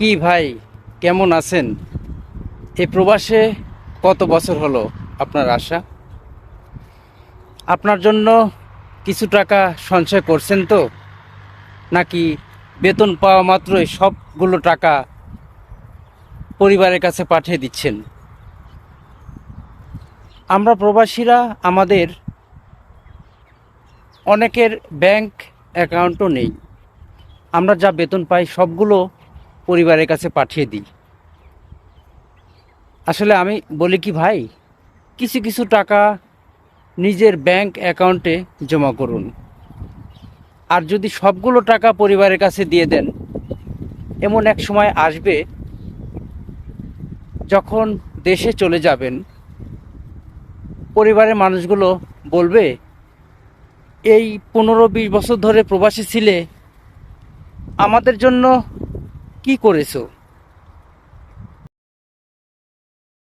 কি ভাই? কেমন আছেন? এই প্রবাসে কত বছর হলো আপনার আশা? আপনার জন্য কিছু টাকা সঞ্চয় করছেন তো? নাকি বেতন পাওয়া মাত্রই সবগুলো টাকা পরিবারের কাছে পাঠিয়ে দিচ্ছেন? আমরা প্রবাসীরা আমাদের অনেকের ব্যাংক অ্যাকাউন্টও নেই। আমরা যা বেতন পাই সবগুলো পরিবারের কাছে পাঠিয়ে দিই। আসলে আমি বলি কি, ভাই, কিছু কিছু টাকা নিজের ব্যাংক অ্যাকাউন্টে জমা করুন। আর যদি সবগুলো টাকা পরিবারের কাছে দিয়ে দেন, এমন এক সময় আসবে যখন দেশে চলে যাবেন, পরিবারের মানুষগুলো বলবে, এই পনেরো, বিশ বছর ধরে প্রবাসী ছিলে, আমাদের জন্য কি করেছ?